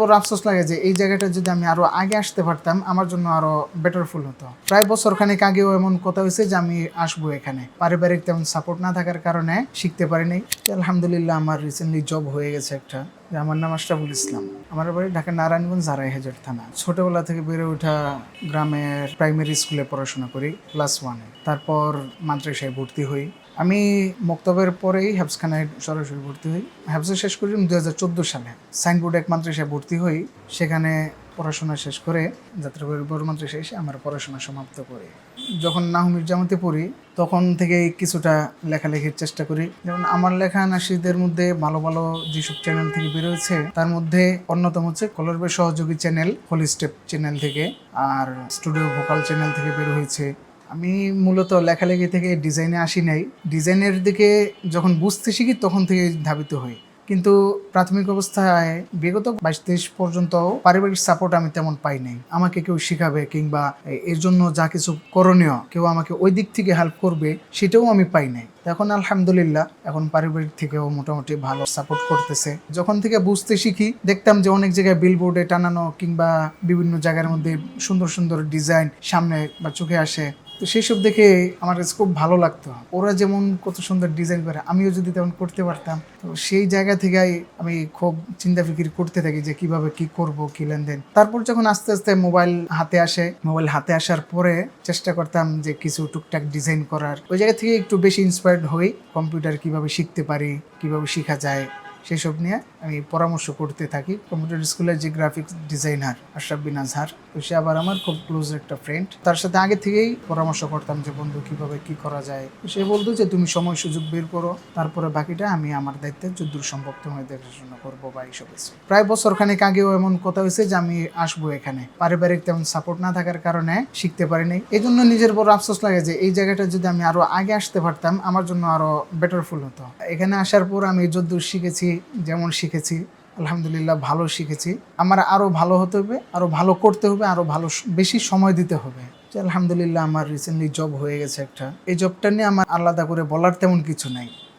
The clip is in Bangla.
বড় আফসোস লাগে যে এই জায়গাটা যদি আমি আরও আগে আসতে পারতাম, আমার জন্য আরও বেটারফুল হতো। প্রায় বছর খানেক আগেও এমন কথা হয়েছে যে আমি আসব এখানে। পারিবারিক তেমন সাপোর্ট না থাকার কারণে শিখতে পারিনি। আলহামদুলিল্লাহ আমার রিসেন্টলি জব হয়ে গেছে একটা। আমার নাম আশরাফুল ইসলাম। আমার বাড়ি ঢাকা নারায়ণগঞ্জ আড়াই হাজার থানা। ছোটবেলা থেকে বেড়ে ওঠা গ্রামের প্রাইমারি স্কুলে পড়াশোনা করি ক্লাস ওয়ানে তারপর মাদ্রাসায় ভর্তি হই। আমি মক্তবের পরেই হ্যাবসখানায় সরাসরি ভর্তি হই। হ্যাবসে শেষ করি দু হাজার চোদ্দ সালে। সাইনবোর্ড এক মাদ্রাসায় ভর্তি হই। সেখানে পড়াশোনা শেষ করে যাত্রাবাড়ির বড় মাদ্রাসায় এসে আমার পড়াশোনা সমাপ্ত করি। যখন নাহমির জামাতে পড়ি তখন থেকে কিছুটা লেখালেখির চেষ্টা করি। যেমন আমার লেখা নাসিদের মধ্যে ভালো ভালো যেসব চ্যানেল থেকে বেরোয়েছে, তার মধ্যে অন্যতম হচ্ছে কলরবে সহযোগী চ্যানেল হোলি স্টেপ চ্যানেল থেকে, আর স্টুডিও ভোকাল চ্যানেল থেকে বের হয়েছে। আমি মূলত লেখালেখি থেকে ডিজাইনে আসি নাই। ডিজাইনের দিকে যখন বুঝতে শিখি, তখন থেকে ধাবিত হই। কিন্তু প্রাথমিক অবস্থায় বিগত বাইশ তেইশ পর্যন্ত পারিবারিক সাপোর্ট আমি তেমন পাই নাই আমাকে কেউ শিখাবে কিংবা এর জন্য যা কিছু করণীয় কেউ আমাকে ওই দিক থেকে হেল্প করবে সেটাও আমি পাই নাই এখন আলহামদুলিল্লাহ, এখন পারিবারিক থেকেও মোটামুটি ভালো সাপোর্ট করতেছে। যখন থেকে বুঝতে শিখি, দেখতাম যে অনেক জায়গায় বিলবোর্ডে টানানো কিংবা বিভিন্ন জায়গার মধ্যে সুন্দর সুন্দর ডিজাইন সামনে বা চোখে আসে। তো সেই সব দেখে আমার কাছে খুব ভালো লাগতো। ওরা যেমন কত সুন্দর ডিজাইন করে, আমিও যদি তেমন করতে পারতাম। তো সেই জায়গা থেকেই আমি খুব চিন্তা ফিকির করতে থাকি যে কীভাবে কি করব, কি লেনদেন। তারপর যখন আস্তে আস্তে মোবাইল হাতে আসে মোবাইল হাতে আসার পরে চেষ্টা করতাম যে কিছু টুকটাক ডিজাইন করার। ওই জায়গা থেকে একটু বেশি ইন্সপায়ার্ড হই কম্পিউটার কীভাবে শিখতে পারি, কীভাবে শেখা যায়। সেসব নিয়ে আমি পরামর্শ করতে থাকি। কম্পিউটার স্কুলের যে গ্রাফিক্স ডিজাইনার আশরাফ বিন আজহার, তো সে আবার আমার খুব ক্লোজ একটা ফ্রেন্ড তার সাথে আগে থেকেই পরামর্শ করতাম যে, বন্ধু, কীভাবে কি করা যায়? সে বলতো যে, তুমি সময় সুযোগ বের করো, তারপরে বাকিটা আমি আমার দায়িত্বে যদ্দূর সম্ভব তোমায় দেখাশোনা করব বা এইসব কিছু। প্রায় বছর খানেক আগেও এমন কথা হয়েছে যে, আমি আসব এখানে। পারিবারিক তেমন সাপোর্ট না থাকার কারণে শিখতে পারিনি এই জন্য নিজের বড় আফসোস লাগে যে, এই জায়গাটা যদি আমি আরও আগে আসতে পারতাম, আমার জন্য আরও বেটারফুল হতো। এখানে আসার পর আমি যদ্দূর শিখেছি যেমন শিখেছি, আলহামদুলিল্লাহ ভালো শিখেছি। আমার আরও ভালো হতে হবে আরও ভালো করতে হবে আরও ভালো বেশি সময় দিতে হবে। আলহামদুলিল্লাহ আমার রিসেন্টলি জব হয়ে গেছে একটা। এই জবটা নিয়ে আমার আলাদা করে বলার তেমন কিছু নাই।